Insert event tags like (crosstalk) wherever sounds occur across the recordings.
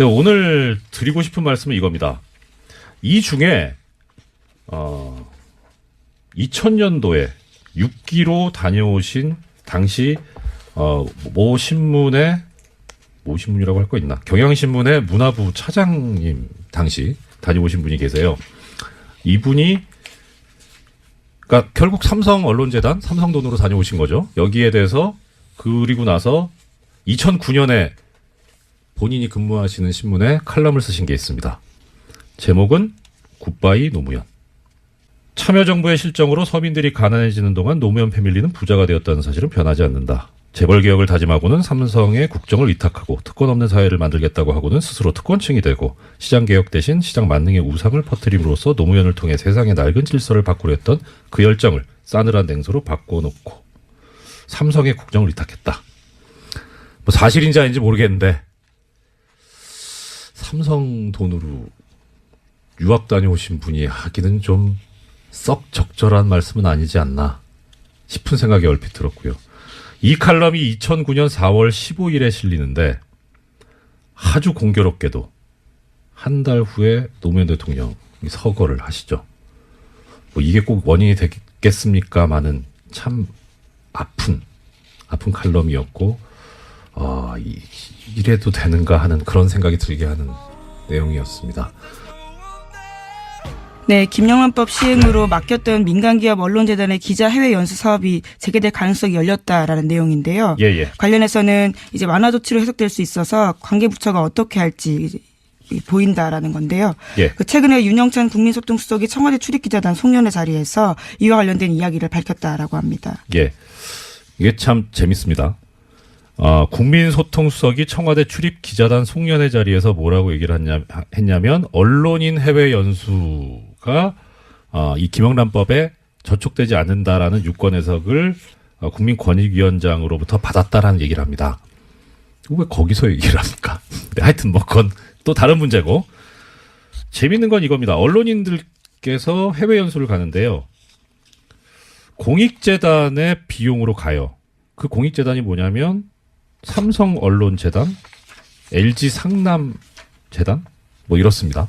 네, 오늘 드리고 싶은 말씀은 이겁니다. 이 중에 어 2000년도에 6기로 다녀오신 당시 어 모 신문의 모 신문이라고 할 거 있나? 경향신문의 문화부 차장님 당시 다녀오신 분이 계세요. 이분이 그러니까 결국 삼성 언론재단 삼성 돈으로 다녀오신 거죠. 여기에 대해서 그리고 나서 2009년에 본인이 근무하시는 신문에 칼럼을 쓰신 게 있습니다. 제목은 굿바이 노무현. 참여정부의 실정으로 서민들이 가난해지는 동안 노무현 패밀리는 부자가 되었다는 사실은 변하지 않는다. 재벌 개혁을 다짐하고는 삼성의 국정을 위탁하고 특권 없는 사회를 만들겠다고 하고는 스스로 특권층이 되고 시장 개혁 대신 시장 만능의 우상을 퍼뜨림으로써 노무현을 통해 세상의 낡은 질서를 바꾸려 했던 그 열정을 싸늘한 냉소로 바꿔놓고 삼성의 국정을 위탁했다. 뭐 사실인지 아닌지 모르겠는데 삼성 돈으로 유학 다녀오신 분이 하기는 좀 썩 적절한 말씀은 아니지 않나 싶은 생각이 얼핏 들었고요. 이 칼럼이 2009년 4월 15일에 실리는데 아주 공교롭게도 한 달 후에 노무현 대통령이 서거를 하시죠. 뭐 이게 꼭 원인이 되겠습니까만은 참 아픈 아픈 칼럼이었고 아 이, 이래도 되는가 하는 그런 생각이 들게 하는 내용이었습니다. 네, 김영란법 시행으로 맡겼던 민간기업 언론재단의 기자 해외 연수 사업이 재개될 가능성이 열렸다라는 내용인데요. 예 예. 관련해서는 이제 완화 조치로 해석될 수 있어서 관계 부처가 어떻게 할지 보인다라는 건데요. 예. 그 최근에 윤영찬 국민소통 수석이 청와대 출입기자단 송년회 자리에서 이와 관련된 이야기를 밝혔다라고 합니다. 예. 이게 참 재밌습니다. 어, 국민소통수석이 청와대 출입 기자단 송년회 자리에서 뭐라고 얘기를 했냐, 했냐면 언론인 해외 연수가 어, 이 김영란법에 저촉되지 않는다라는 유권 해석을 어, 국민권익위원장으로부터 받았다라는 얘기를 합니다. 왜 거기서 얘기를 합니까? (laughs) 네, 하여튼 뭐 그건 또 다른 문제고 재밌는 건 이겁니다. 언론인들께서 해외 연수를 가는데요. 공익재단의 비용으로 가요. 그 공익재단이 뭐냐면 삼성 언론 재단, LG 상남 재단 뭐 이렇습니다.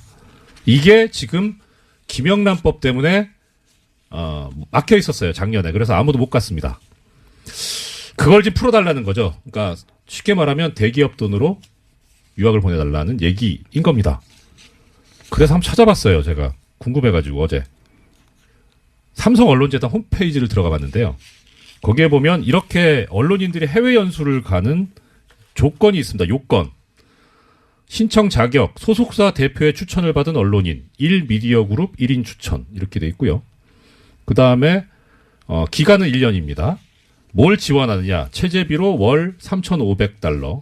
이게 지금 김영란법 때문에 어, 막혀 있었어요 작년에. 그래서 아무도 못 갔습니다. 그걸 지금 풀어달라는 거죠. 그러니까 쉽게 말하면 대기업 돈으로 유학을 보내달라는 얘기인 겁니다. 그래서 한번 찾아봤어요. 제가 궁금해가지고 어제 삼성 언론재단 홈페이지를 들어가 봤는데요. 거기에 보면 이렇게 언론인들이 해외 연수를 가는 조건이 있습니다. 요건. 신청 자격, 소속사 대표의 추천을 받은 언론인, 1 미디어 그룹 1인 추천. 이렇게 돼 있고요. 그 다음에, 어, 기간은 1년입니다. 뭘 지원하느냐. 체제비로 월 3,500달러.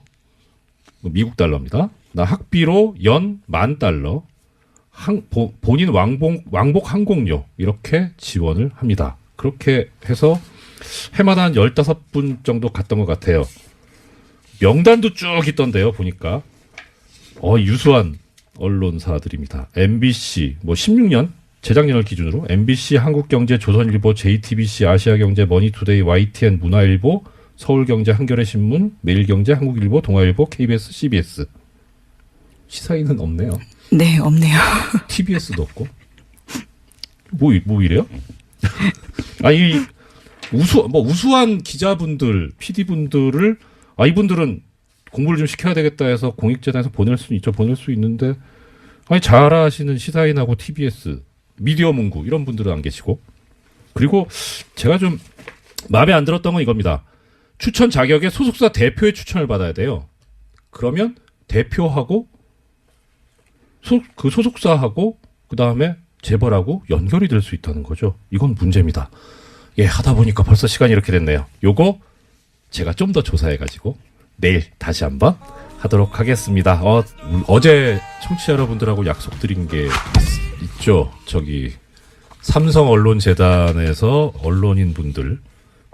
미국 달러입니다. 나 학비로 연 만 달러. 항, 보- 본인 왕복, 왕복 항공료. 이렇게 지원을 합니다. 그렇게 해서 해마다 한 15분 정도 갔던 것 같아요. 명단도 쭉 있던데요, 보니까. 어, 유수한 언론사들입니다. MBC, 뭐 16년, 재작년을 기준으로 MBC, 한국경제, 조선일보, JTBC, 아시아경제, 머니투데이, YTN, 문화일보, 서울경제, 한겨레신문, 매일경제, 한국일보, 동아일보, KBS, CBS. 시사인은 없네요. 네, 없네요. TBS도 없고. 뭐, 이- 뭐 이래요? (laughs) 아니, 이 우수, 뭐, 우수한 기자분들, PD분들을, 아, 이분들은 공부를 좀 시켜야 되겠다 해서 공익재단에서 보낼 수는 있죠. 보낼 수 있는데, 아니, 잘하시는 시사인하고 TBS, 미디어 문구, 이런 분들은 안 계시고. 그리고 제가 좀 마음에 안 들었던 건 이겁니다. 추천 자격에 소속사 대표의 추천을 받아야 돼요. 그러면 대표하고 소, 그 소속사하고 그 다음에 재벌하고 연결이 될 수 있다는 거죠. 이건 문제입니다. 예, 하다 보니까 벌써 시간이 이렇게 됐네요. 요거 제가 좀 더 조사해가지고 내일 다시 한번 하도록 하겠습니다. 어, 어제 청취자 여러분들하고 약속드린 게 있, 죠 저기 삼성 언론재단에서 언론인 분들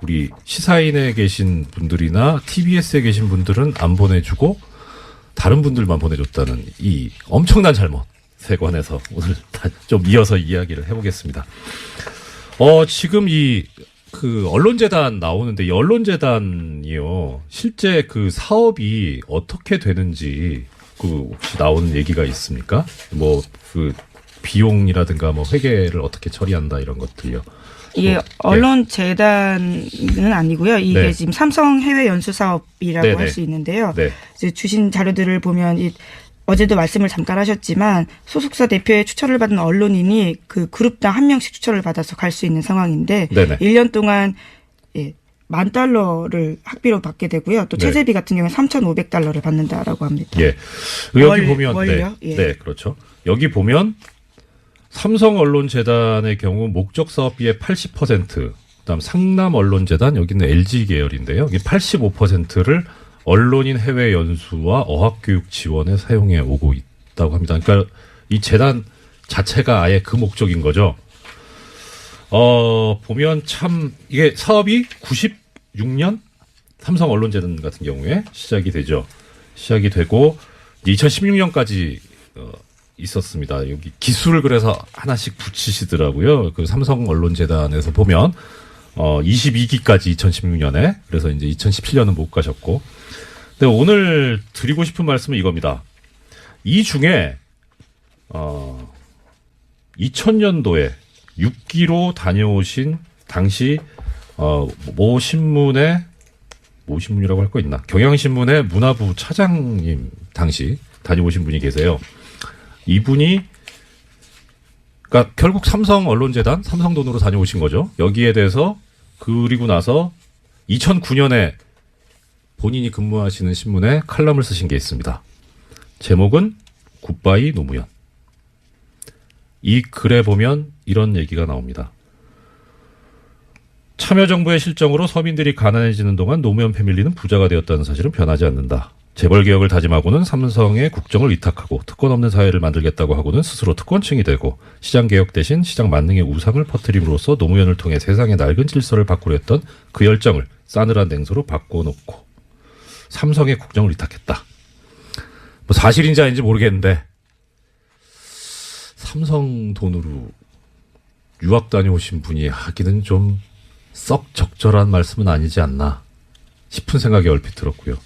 우리 시사인에 계신 분들이나 TBS에 계신 분들은 안 보내주고 다른 분들만 보내줬다는 이 엄청난 잘못에 관해서 오늘 다좀 이어서 이야기를 해보겠습니다. 어, 지금 이, 그, 언론재단 나오는데, 이 언론재단이요, 실제 그 사업이 어떻게 되는지 그 혹시 나온 얘기가 있습니까? 뭐 그 비용이라든가 뭐 회계를 어떻게 처리한다 이런 것들요. 이게 어, 언론 재단은 아니고요. 이게 네. 지금 삼성 해외 연수 사업이라고 네네. 할수 있는데요. 네. 이제 주신 자료들을 보면 이 어제도 말씀을 잠깐 하셨지만 소속사 대표의 추천을 받은 언론인이 그 그룹당 한 명씩 추천을 받아서 갈 수 있는 상황인데 네네. 1년 동안 예, 만 달러를 학비로 받게 되고요. 또 네. 체제비 같은 경우는 3,500달러를 받는다라고 합니다. 예. 여기 월- 보면 월요? 네. 예. 네, 그렇죠. 여기 보면 삼성 언론재단의 경우 목적 사업비의 80%, 그다음 상남 언론재단 여기는 LG 계열인데요. 여기 85%를 언론인 해외 연수와 어학 교육 지원에 사용해 오고 있다고 합니다. 그러니까 이 재단 자체가 아예 그 목적인 거죠. 어, 보면 참 이게 사업이 96년 삼성 언론재단 같은 경우에 시작이 되죠. 시작이 되고 2016년까지 어, 있었습니다. 여기 기술을 그래서 하나씩 붙이시더라고요. 그 삼성 언론재단에서 보면 어 22기까지 2016년에 그래서 이제 2017년은 못 가셨고. 근데 오늘 드리고 싶은 말씀은 이겁니다. 이 중에 어 2000년도에 6기로 다녀오신 당시 어 모 신문의 모 신문이라고 할 거 있나? 경향신문의 문화부 차장님 당시 다녀오신 분이 계세요. 이분이 그러니까 결국 삼성 언론재단 삼성 돈으로 다녀오신 거죠. 여기에 대해서 그리고 나서 2009년에 본인이 근무하시는 신문에 칼럼을 쓰신 게 있습니다. 제목은 굿바이 노무현. 이 글에 보면 이런 얘기가 나옵니다. 참여정부의 실정으로 서민들이 가난해지는 동안 노무현 패밀리는 부자가 되었다는 사실은 변하지 않는다. 재벌 개혁을 다짐하고는 삼성에 국정을 위탁하고 특권 없는 사회를 만들겠다고 하고는 스스로 특권층이 되고 시장 개혁 대신 시장 만능의 우상을 퍼뜨림으로써 노무현을 통해 세상의 낡은 질서를 바꾸려 했던 그 열정을 싸늘한 냉소로 바꿔놓고 삼성에 국정을 위탁했다. 뭐 사실인지 아닌지 모르겠는데 삼성 돈으로 유학 다녀오신 분이 하기는 좀 썩 적절한 말씀은 아니지 않나 싶은 생각이 얼핏 들었고요.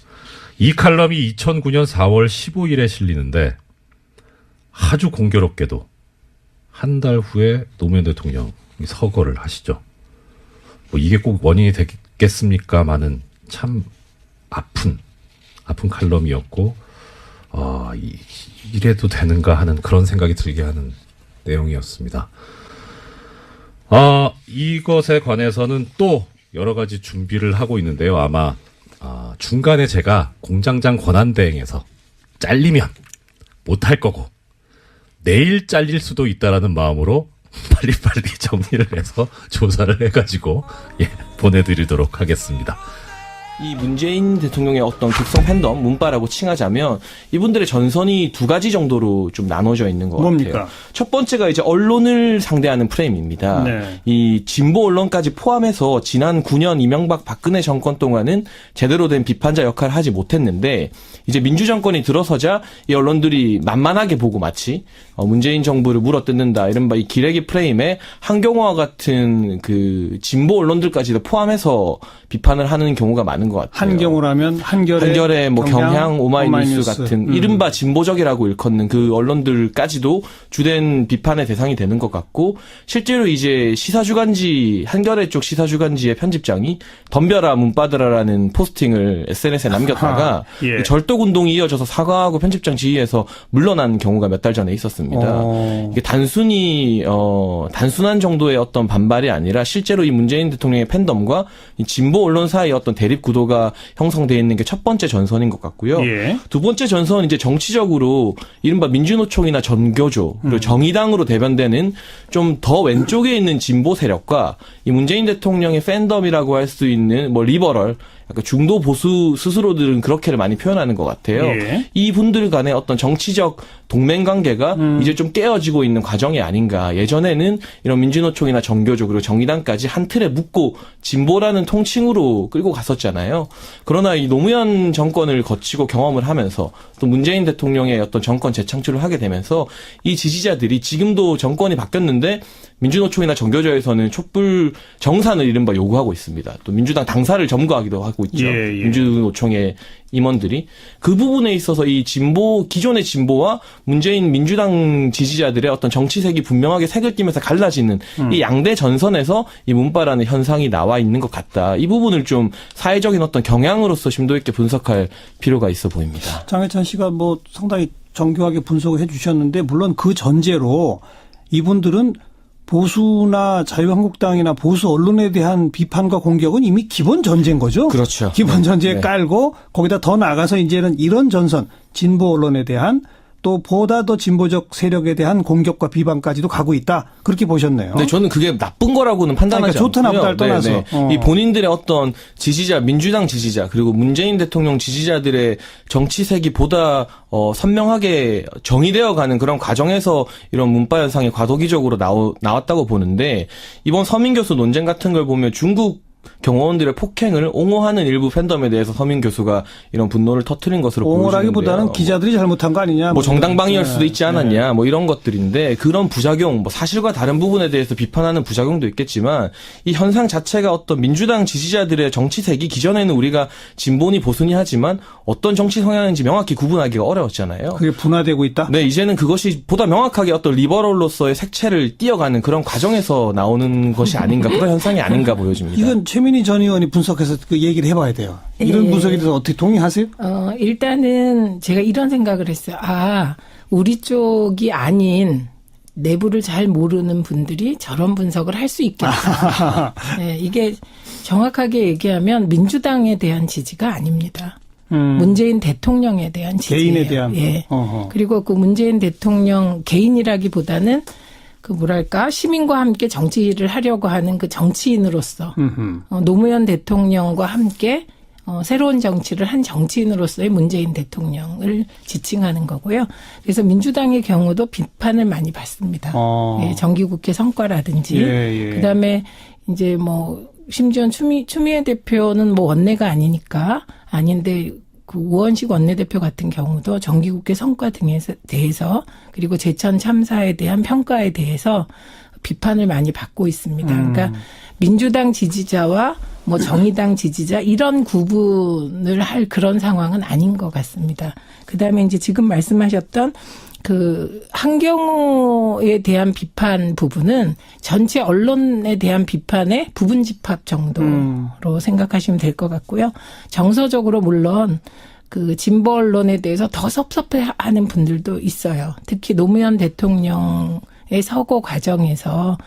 이 칼럼이 2009년 4월 15일에 실리는데 아주 공교롭게도 한 달 후에 노무현 대통령이 서거를 하시죠. 뭐 이게 꼭 원인이 되겠습니까마는 참 아픈 아픈 칼럼이었고 아 이, 이래도 되는가 하는 그런 생각이 들게 하는 내용이었습니다. 아, 이것에 관해서는 또 여러 가지 준비를 하고 있는데요. 아마 아, 중간에 제가 공장장 권한 대행에서 잘리면 못할 거고 내일 잘릴 수도 있다라는 마음으로 (laughs) 빨리빨리 (laughs) 정리를 해서 조사를 해가지고 예, 보내드리도록 하겠습니다. 이 문재인 대통령의 어떤 극성 팬덤 문파라고 칭하자면 이분들의 전선이 두 가지 정도로 좀 나눠져 있는 것 뭡니까? 같아요. 첫 번째가 이제 언론을 상대하는 프레임입니다. 네. 이 진보 언론까지 포함해서 지난 9년 이명박 박근혜 정권 동안은 제대로 된 비판자 역할을 하지 못했는데 이제 민주 정권이 들어서자 이 언론들이 만만하게 보고 마치 어, 문재인 정부를 물어뜯는다 이른바 이 기레기 프레임에 한경화와 같은 그 진보 언론들까지도 포함해서 비판을 하는 경우가 많은 것 같아요. 한 경우라면 한결의, 한결의 뭐 경향, 오마이뉴스, 같은 음. 이른바 진보적이라고 일컫는 그 언론들까지도 주된 비판의 대상이 되는 것 같고 실제로 이제 시사주간지 한겨레 쪽 시사주간지의 편집장이 덤벼라 문바드라라는 포스팅을 SNS에 남겼다가 예. 절독 운동이 이어져서 사과하고 편집장 지휘에서 물러난 경우가 몇 달 전에 있었습니다. 어. 이게 단순히 어 단순한 정도의 어떤 반발이 아니라 실제로 이 문재인 대통령의 팬덤과 이 진보 언론 사이의 어떤 대립 구도가 형성되어 있는 게 첫 번째 전선인 것 같고요. 예. 두 번째 전선은 이제 정치적으로 이른바 민주노총이나 전교조 그리고 음. 정의당으로 대변되는 좀 더 왼쪽에 있는 진보 세력과 이 문재인 대통령의 팬덤이라고 할 수 있는 뭐 리버럴 약간 중도 보수 스스로들은 그렇게를 많이 표현하는 것 같아요. 예. 이 분들 간의 어떤 정치적 동맹 관계가 음. 이제 좀 깨어지고 있는 과정이 아닌가. 예전에는 이런 민주노총이나 정교조 그리고 정의당까지 한 틀에 묶고 진보라는 통칭으로 끌고 갔었잖아요. 그러나 이 노무현 정권을 거치고 경험을 하면서 또 문재인 대통령의 어떤 정권 재창출을 하게 되면서 이 지지자들이 지금도 정권이 바뀌었는데 민주노총이나 정교조에서는 촛불 정산을 이른바 요구하고 있습니다. 또 민주당 당사를 점거하기도 하고 있죠. 예, 예. 민주노총의 임원들이 그 부분에 있어서 이 진보 기존의 진보와 문재인 민주당 지지자들의 어떤 정치색이 분명하게 색을 띠면서 갈라지는 음. 이 양대 전선에서 이 문바라는 현상이 나와 있는 것 같다. 이 부분을 좀 사회적인 어떤 경향으로서 심도 있게 분석할 필요가 있어 보입니다. 장해찬 씨가 뭐 상당히 정교하게 분석을 해 주셨는데 물론 그 전제로 이분들은 보수나 자유한국당이나 보수 언론에 대한 비판과 공격은 이미 기본 전제인 거죠. 그렇죠. 기본 전제에 네. 깔고 거기다 더 나가서 이제는 이런 전선 진보 언론에 대한 또 보다 더 진보적 세력에 대한 공격과 비방까지도 가고 있다. 그렇게 보셨네요. 네, 저는 그게 나쁜 거라고는 판단하지 그러니까 좋다, 않고요. 나쁘다를 떠나서. 어. 이 본인들의 어떤 지지자, 민주당 지지자 그리고 문재인 대통령 지지자들의 정치색이 보다 어, 선명하게 정의되어 가는 그런 과정에서 이런 문파 현상이 과도기적으로 나오, 나왔다고 보는데 이번 서민 교수 논쟁 같은 걸 보면 중국 경호원들의 폭행을 옹호하는 일부 팬덤에 대해서 서민 교수가 이런 분노를 터트린 것으로 옹호라기보다는 보여지는데요. 기자들이 잘못한 거 아니냐. 뭐 정당방위할 네. 수도 있지 않았냐 뭐 이런 것들인데 그런 부작용 뭐 사실과 다른 부분에 대해서 비판하는 부작용도 있겠지만 이 현상 자체가 어떤 민주당 지지자들의 정치색이 기존에는 우리가 진보니 보수니 하지만 어떤 정치 성향인지 명확히 구분하기가 어려웠잖아요. 그게 분화되고 있다. 네, 이제는 그것이 보다 명확하게 어떤 리버럴로서의 색채를 띄어가는 그런 과정에서 나오는 것이 아닌가, 그런 현상이 아닌가 보여집니다. 이건 최민 희 전 의원이 분석해서 그 얘기를 해봐야 돼요. 이런 예. 분석에 대해서 어떻게 동의하세요? 어, 일단은 제가 이런 생각을 했어요. 아, 우리 쪽이 아닌 내부를 잘 모르는 분들이 저런 분석을 할 수 있겠다. (laughs) 네, 이게 정확하게 얘기하면 민주당에 대한 지지가 아닙니다. 음, 문재인 대통령에 대한 지지예요. 개인에 대한. 예. 어허. 그리고 그 문재인 대통령 개인이라기보다는 그 뭐랄까 시민과 함께 정치를 하려고 하는 그 정치인으로서. 어, 노무현 대통령과 함께 어, 새로운 정치를 한 정치인으로서의 문재인 대통령을 지칭하는 거고요. 그래서 민주당의 경우도 비판을 많이 받습니다. 어. 예, 정기국회 성과라든지 예, 예. 그다음에 이제 뭐 심지어 추미 추미애 대표는 뭐 원내가 아니니까 아닌데 그 우원식 원내대표 같은 경우도 정기국회 성과 등에 대해서 그리고 제천 참사에 대한 평가에 대해서 비판을 많이 받고 있습니다. 음. 그러니까 민주당 지지자와 뭐 정의당 지지자 이런 구분을 할 그런 상황은 아닌 것 같습니다. 그다음에 이제 지금 말씀하셨던 그 한경호에 대한 비판 부분은 전체 언론에 대한 비판의 부분 집합 정도로 음. 생각하시면 될 것 같고요. 정서적으로 물론 그 진보 언론에 대해서 더 섭섭해하는 분들도 있어요. 특히 노무현 대통령의 서거 과정에서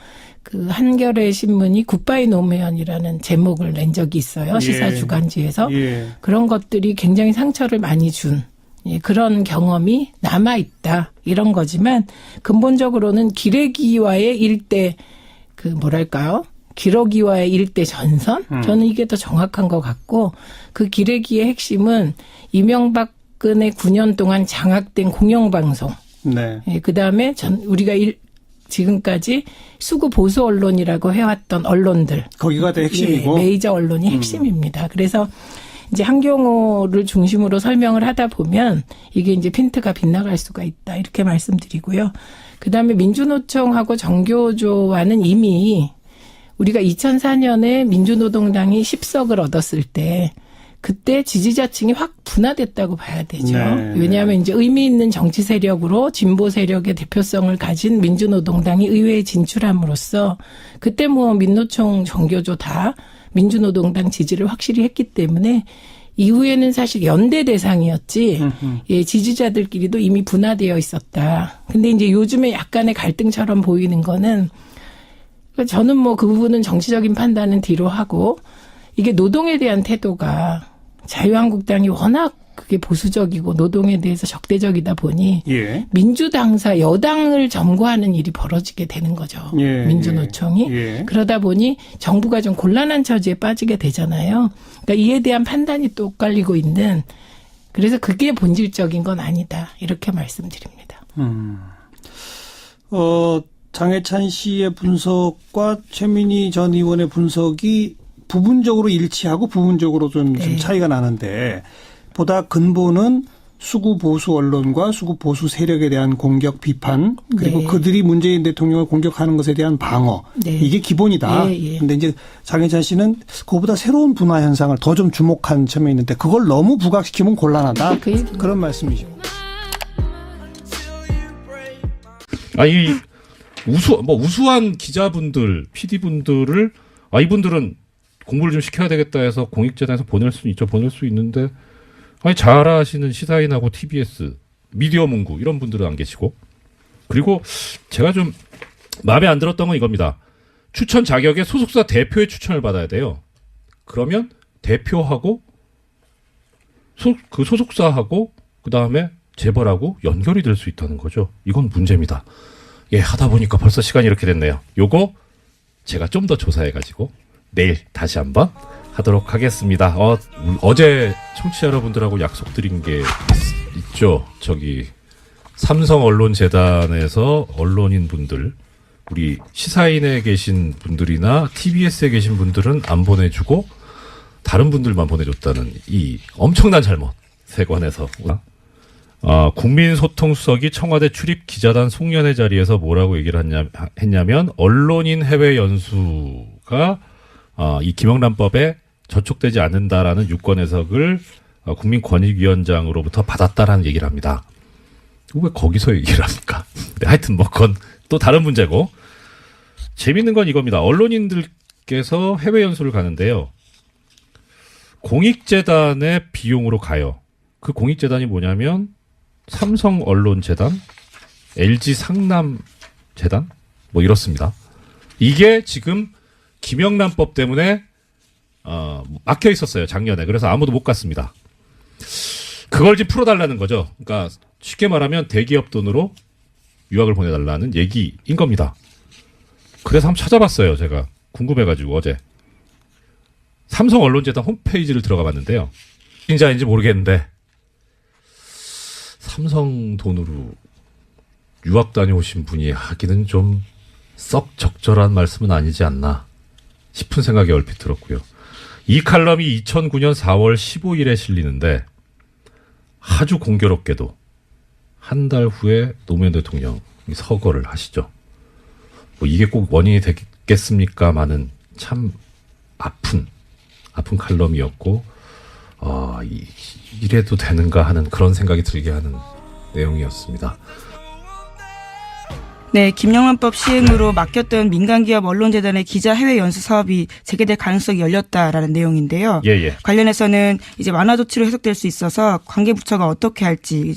그 한겨레 신문이 굿바이 노무현이라는 제목을 낸 적이 있어요. 시사 예. 주간지에서 예. 그런 것들이 굉장히 상처를 많이 준 예, 그런 경험이 남아 있다 이런 거지만 근본적으로는 기레기와의 일대 그 뭐랄까요? 기러기와의 일대 전선? 저는 이게 더 정확한 것 같고 그 기레기의 핵심은 이명박근혜 9년 동안 장악된 공영방송 네. 예, 그 다음에 전, 우리가 일, 지금까지 수구 보수 언론이라고 해왔던 언론들. 거기가 더 핵심이고. 예, 메이저 언론이 핵심입니다. 그래서 이제 한경호를 중심으로 설명을 하다 보면 이게 이제 핀트가 빗나갈 수가 있다. 이렇게 말씀드리고요. 그 다음에 민주노총하고 정교조와는 이미 우리가 2004년에 민주노동당이 10석을 얻었을 때 그때 지지자층이 확 분화됐다고 봐야 되죠. 네, 왜냐하면 이제 의미 있는 정치 세력으로 진보 세력의 대표성을 가진 민주노동당이 의회에 진출함으로써 그때 뭐 민노총 정교조 다 민주노동당 지지를 확실히 했기 때문에 이후에는 사실 연대 대상이었지 예, 지지자들끼리도 이미 분화되어 있었다. 근데 이제 요즘에 약간의 갈등처럼 보이는 거는 그러니까 저는 뭐 그 부분은 정치적인 판단은 뒤로 하고 이게 노동에 대한 태도가 자유한국당이 워낙 그게 보수적이고 노동에 대해서 적대적이다 보니 예. 민주당사 여당을 점거하는 일이 벌어지게 되는 거죠. 예, 민주노총이. 예. 그러다 보니 정부가 좀 곤란한 처지에 빠지게 되잖아요. 그러니까 이에 대한 판단이 또 엇갈리고 있는 그래서 그게 본질적인 건 아니다. 이렇게 말씀드립니다. 어, 장해찬 씨의 분석과 최민희 전 의원의 분석이 부분적으로 일치하고 부분적으로 좀, 좀 네. 차이가 나는데 보다 근본은 수구 보수 언론과 수구 보수 세력에 대한 공격 비판 그리고 네. 그들이 문재인 대통령을 공격하는 것에 대한 방어 네. 이게 기본이다. 예, 예. 근데 이제 장혜찬 씨는 그보다 새로운 분화 현상을 더 좀 주목한 점이 있는데 그걸 너무 부각시키면 곤란하다. 그. 그런 말씀이죠. 아니 우수 뭐 우수한 기자분들, PD분들을 아 이분들은 공부를 좀 시켜야 되겠다 해서 공익재단에서 보낼 수는 있죠. 보낼 수 있는데 아니 잘하시는 시사인하고 TBS, 미디어 문구 이런 분들은 안 계시고 그리고 제가 좀 마음에 안 들었던 건 이겁니다. 추천 자격에 소속사 대표의 추천을 받아야 돼요. 그러면 대표하고 소, 그 소속사하고 그 다음에 재벌하고 연결이 될 수 있다는 거죠. 이건 문제입니다. 예, 하다 보니까 벌써 시간이 이렇게 됐네요. 요거 제가 좀 더 조사해가지고 내일 다시 한번 하도록 하겠습니다. 어, 어제 청취자 여러분들하고 약속드린 게 있, 있죠. 저기 삼성 언론 재단에서 언론인 분들 우리 시사인에 계신 분들이나 TBS에 계신 분들은 안 보내주고 다른 분들만 보내줬다는 이 엄청난 잘못 세관에서 아, 국민소통수석이 청와대 출입 기자단 송년회 자리에서 뭐라고 얘기를 했냐, 했냐면 언론인 해외 연수가 아, 이 김영란법에 저촉되지 않는다라는 유권 해석을 아, 국민권익위원장으로부터 받았다라는 얘기를 합니다. 왜 거기서 얘기를 합니까? (laughs) 네, 하여튼 뭐 그건 또 다른 문제고 재밌는 건 이겁니다. 언론인들께서 해외 연수를 가는데요. 공익재단의 비용으로 가요. 그 공익재단이 뭐냐면 삼성 언론재단, LG 상남재단 뭐 이렇습니다. 이게 지금 김영란법 때문에 어, 막혀 있었어요 작년에. 그래서 아무도 못 갔습니다. 그걸 지금 풀어달라는 거죠. 그러니까 쉽게 말하면 대기업 돈으로 유학을 보내달라는 얘기인 겁니다. 그래서 한번 찾아봤어요. 제가 궁금해가지고 어제 삼성 언론재단 홈페이지를 들어가 봤는데요. 진짜인지 모르겠는데 삼성 돈으로 유학 다녀오신 분이 하기는 좀 썩 적절한 말씀은 아니지 않나 싶은 생각이 얼핏 들었고요. 이 칼럼이 2009년 4월 15일에 실리는데 아주 공교롭게도 한 달 후에 노무현 대통령이 서거를 하시죠. 뭐 이게 꼭 원인이 되겠습니까만은 참 아픈 아픈 칼럼이었고 아 이, 이래도 되는가 하는 그런 생각이 들게 하는 내용이었습니다. 네, 김영란법 시행으로 막혔던 민간기업 언론재단의 기자 해외 연수 사업이 재개될 가능성이 열렸다라는 내용인데요. 예 예. 관련해서는 이제 완화 조치로 해석될 수 있어서 관계 부처가 어떻게 할지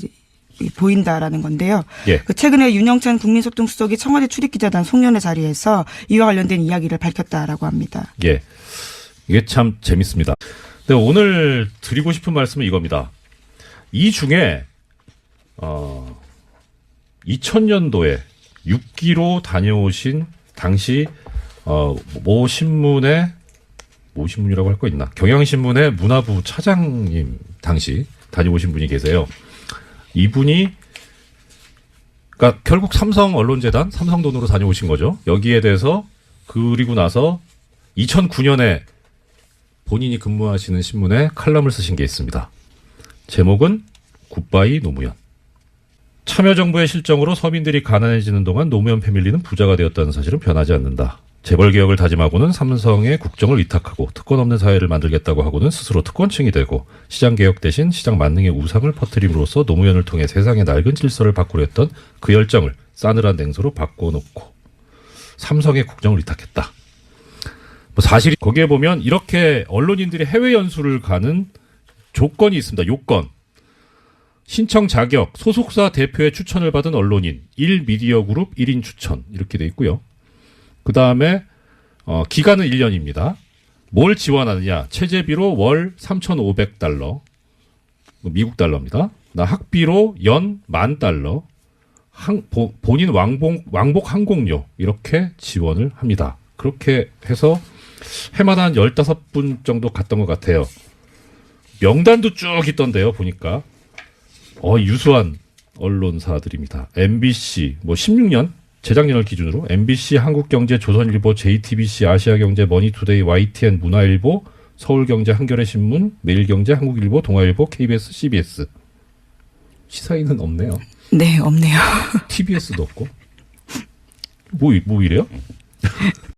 보인다라는 건데요. 예. 그 최근에 윤영찬 국민소통 수석이 청와대 출입 기자단 송년회 자리에서 이와 관련된 이야기를 밝혔다라고 합니다. 예. 이게 참 재밌습니다. 근데 오늘 드리고 싶은 말씀은 이겁니다. 이 중에 어 2000년도에 6기로 다녀오신 당시 어 모 신문의 모 신문이라고 할 거 있나? 경향신문의 문화부 차장님 당시 다녀오신 분이 계세요. 이분이 그러니까 결국 삼성 언론재단 삼성 돈으로 다녀오신 거죠. 여기에 대해서 그리고 나서 2009년에 본인이 근무하시는 신문에 칼럼을 쓰신 게 있습니다. 제목은 굿바이 노무현. 참여정부의 실정으로 서민들이 가난해지는 동안 노무현 패밀리는 부자가 되었다는 사실은 변하지 않는다. 재벌 개혁을 다짐하고는 삼성의 국정을 위탁하고 특권 없는 사회를 만들겠다고 하고는 스스로 특권층이 되고 시장 개혁 대신 시장 만능의 우상을 퍼뜨림으로써 노무현을 통해 세상의 낡은 질서를 바꾸려 했던 그 열정을 싸늘한 냉소로 바꿔놓고 삼성의 국정을 위탁했다. 뭐 사실 거기에 보면 이렇게 언론인들이 해외 연수를 가는 조건이 있습니다. 요건. 신청 자격, 소속사 대표의 추천을 받은 언론인, 1 미디어 그룹 1인 추천 이렇게 돼 있고요. 그 다음에 어, 기간은 1년입니다. 뭘 지원하느냐? 체제비로 월 3,500달러, 미국 달러입니다. 나 학비로 연 만 달러, 항, 보- 본인 왕복, 왕복 항공료 이렇게 지원을 합니다. 그렇게 해서 해마다 한 15분 정도 갔던 것 같아요. 명단도 쭉 있던데요, 보니까. 어, 유수한 언론사들입니다. MBC, 뭐 16년, 재작년을 기준으로 MBC, 한국경제, 조선일보, JTBC, 아시아경제, 머니투데이, YTN, 문화일보, 서울경제, 한겨레신문, 매일경제, 한국일보, 동아일보, KBS, CBS. 시사인은 없네요. 네, 없네요. TBS도 없고. 뭐, 이- 뭐 이래요? (laughs)